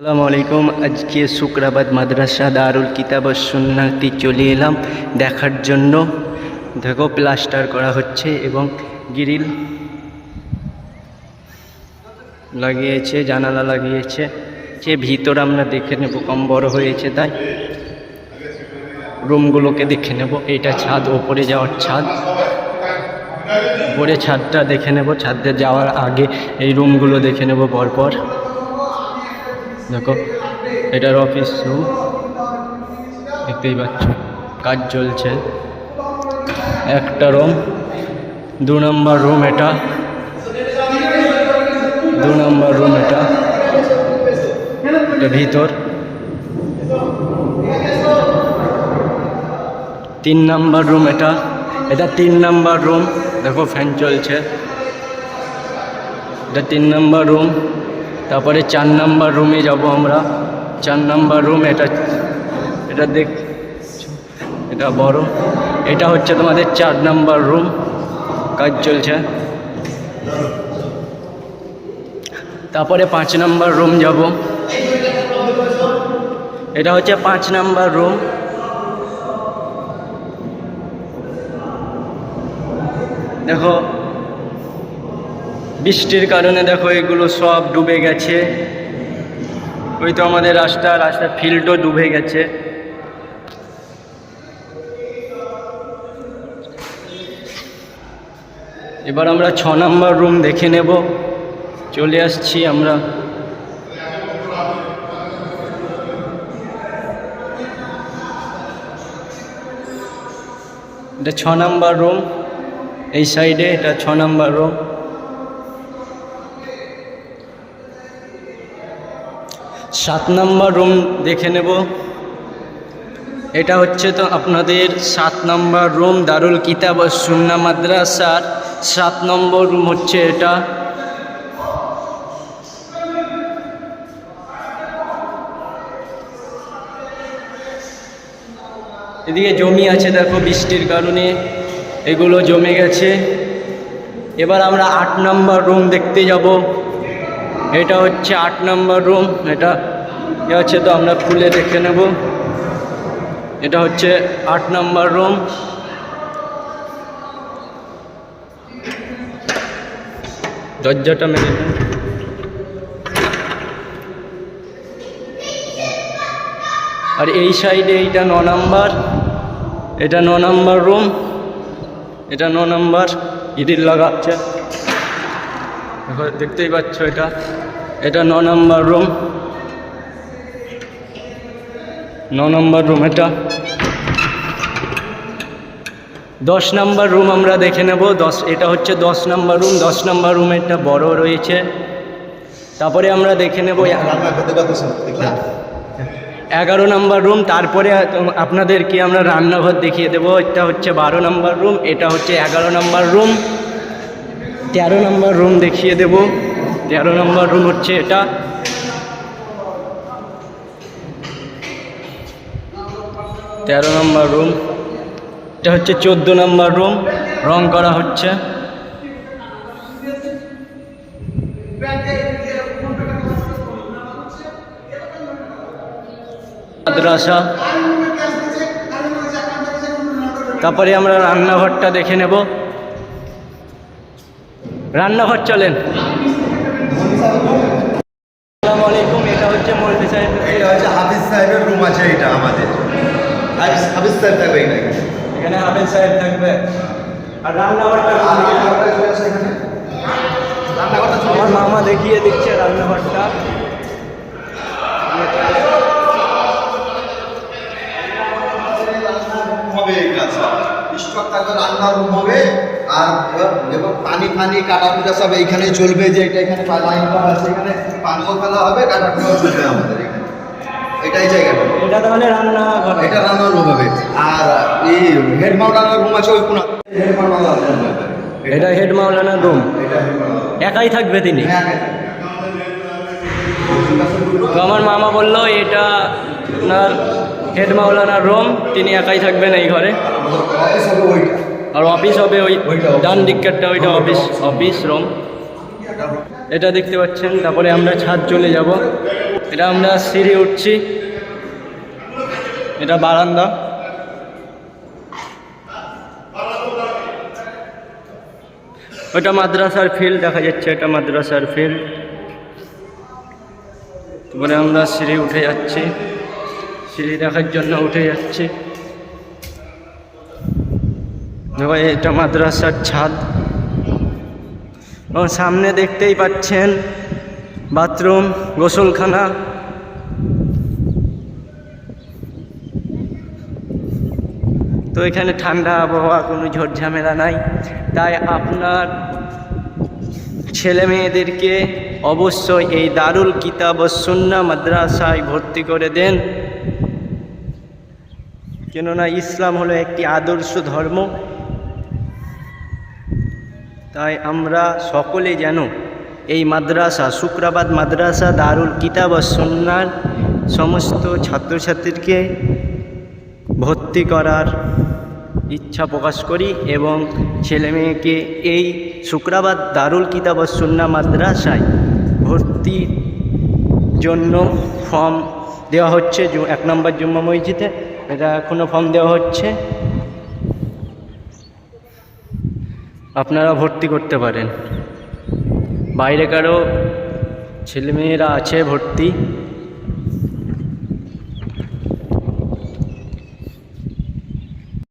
আসসালামু আলাইকুম। আজকে শুক্রাবাদ মাদ্রাসা দারুল কিতাব সুন্নাতি চলে এলাম দেখার জন্য। দেখো, প্লাস্টার করা হচ্ছে এবং গ্রিল লাগিয়েছে, জানালা লাগিয়েছে। যে ভিতর আমরা দেখে নেব, কম বড় হয়েছে তাই। রুমগুলোকে দেখে নেব, এটা ছাদ, ওপরে যাওয়ার ছাদ। উপরে ছাদটা দেখে নেব, ছাদে যাওয়ার আগে এই রুমগুলো দেখে নেব পরপর। দেখো, এটার অফিস রুম দেখতেই পাচ্ছ, কাজ চলছে। একটা রুম দু নম্বর রুম এটা। দু নম্বর রুম এটা। ভিতর। তিন নাম্বার রুম এটা। এটা তিন নাম্বার রুম দেখো ফ্যান চলছে। এটা তিন নাম্বার রুম তারপরে চার নাম্বার রুমে যাব আমরা। চার নাম্বার রুম, এটা এটা দেখ, এটা বড়। এটা হচ্ছে তোমাদের চার নাম্বার রুম। কাজ চলছে। তারপরে পাঁচ নাম্বার রুম যাব। এটা হচ্ছে পাঁচ নাম্বার রুম। দেখো বৃষ্টির কারণে দেখো এগুলো সব ডুবে গেছে। ওই তো আমাদের রাস্তা রাস্তার ফিল্ডও ডুবে গেছে। এবার আমরা ছ নম্বর রুম দেখে নেব। চলে আসছি আমরা। এটা ছ নম্বর রুম, এই সাইডে এটা ছ নম্বর রুম। সাত নম্বর রুম দেখে নেব। এটা হচ্ছে তো আপনাদের সাত নম্বর রুম, দারুল কিতাব সুন্না মাদ্রাসার। সাত নম্বর রুম হচ্ছে এটা। এদিকে জমি আছে দেখো বৃষ্টির কারণে, এগুলো জমে গেছে। এবার আমরা আট নম্বর রুম দেখতে যাব। এটা হচ্ছে আট নম্বর রুম, এটা এ হচ্ছে তো আমরা খুলে দেখে নেব। এটা হচ্ছে আট নম্বর রুম। দরজাটা মেরে দেন। আর এই সাইডে এইটা ন নাম্বার। এটা ন নাম্বার রুম। এটা ন নাম্বার ইডির লাগাচ্ছে। দেখো, দেখতেই পাচ্ছ এটা। এটা ন নম্বর রুম। ন নম্বর রুম এটা। দশ নম্বর রুম আমরা দেখে নেব। দশ, এটা হচ্ছে দশ নম্বর রুম দশ নম্বর রুম এটা বড় রয়েছে। তারপরে আমরা দেখে নেব এগারো নম্বর রুম তারপরে আপনাদেরকে আমরা রান্নাঘর দেখিয়ে দেবো। এটা হচ্ছে বারো নম্বর রুম এটা হচ্ছে এগারো নম্বর রুম তেরো নম্বর রুম দেখিয়ে দেব। তেরো নম্বর রুম হচ্ছে এটা। তেরো নম্বর রুম। এটা হচ্ছে চোদ্দ নম্বর রুম। রং করা হচ্ছে। মাদ্রাসা। তারপরে আমরা রান্নাঘরটা দেখে নেব। রান্নাঘর চলেন। আসসালামু আলাইকুম এটা হচ্ছে মৌলভী সাহেব এটা হচ্ছে হাফিজ সাহেবের রুম আছে এটা আমাদের। হাফিজ সাহেব থাকবে এখানে এখানে হাফেজ সাহেব থাকবে। আর রান্নাঘরটা রান্নাঘরটা আমার মামা দেখিয়ে দিচ্ছে রান্নাঘরটা। হবে স্টক থাকবে রান্নার রুম হবে আর এবং পানি ফানি কাটা কুটা সব এইখানে চলবে যে এটা এখানে লাইন করা আছে এখানে। পানিও ফেলা হবে কাটা চলবে আমাদের এখানে। এটাই জায়গাটা। এটা তাহলে রান্না রান্নাঘর। এটা রান্নার রুম হবে। আর এই হেড মাউন্টানোর রুম আছে ওই কোনা হেড মাউন্টানোর এটা হেড মাওলানার রুম। মাওলানার একাই থাকবে তিনি। হ্যাঁ তো আমার মামা বলল এটা আপনার হেড মাওলানার রুম তিনি একাই থাকবেন এই ঘরে। অফিস হবে ওইটা। আর অফিস হবে ওই ডান দিকটা ওইটা অফিস। Office room. এটা দেখতে পাচ্ছেন তারপরে আমরা ছাদ চলে যাব। এটা আমরা সিঁড়ি উঠছি। এটা বারান্দা। ওটা মাদ্রাসার ফিল্ড দেখা যাচ্ছে, এটা মাদ্রাসার ফিল্ড তারপরে আমরা সিঁড়ি উঠে যাচ্ছি। সিঁড়ি দেখার জন্য উঠে যাচ্ছি। এটা মাদ্রাসার ছাদ। ও সামনে দেখতেই পাচ্ছেন বাথরুম, গোসলখানা। তো এখানে ঠান্ডা আবহাওয়া, কোনো ঝামেলা নাই। তাই আপনার ছেলে মেয়েদেরকে অবশ্যই এই দারুল কিতাব সুন্না মাদ্রাসায় ভর্তি করে দেন। কেননা ইসলাম হলো একটি আদর্শ ধর্ম। তাই আমরা সকলে যেন এই মাদ্রাসা, শুক্রাবাদ মাদ্রাসা, দারুল কিতাব ও সুন্নার সমস্ত ছাত্রছাত্রীকে ভর্তি করার ইচ্ছা প্রকাশ করি এবং ছেলে মেয়েকে এই শুক্রাবাদ দারুল কিতাব সুন্না মাদ্রাসায় ভর্তির জন্য ফর্ম দেওয়া হচ্ছে এক নম্বর জুম্মা মসজিদে। এটা এখনও ফর্ম দেওয়া হচ্ছে। আপনারা ভর্তি করতে পারেন। বাইরে কারও ছেলেমেয়েরা আছে ভর্তি।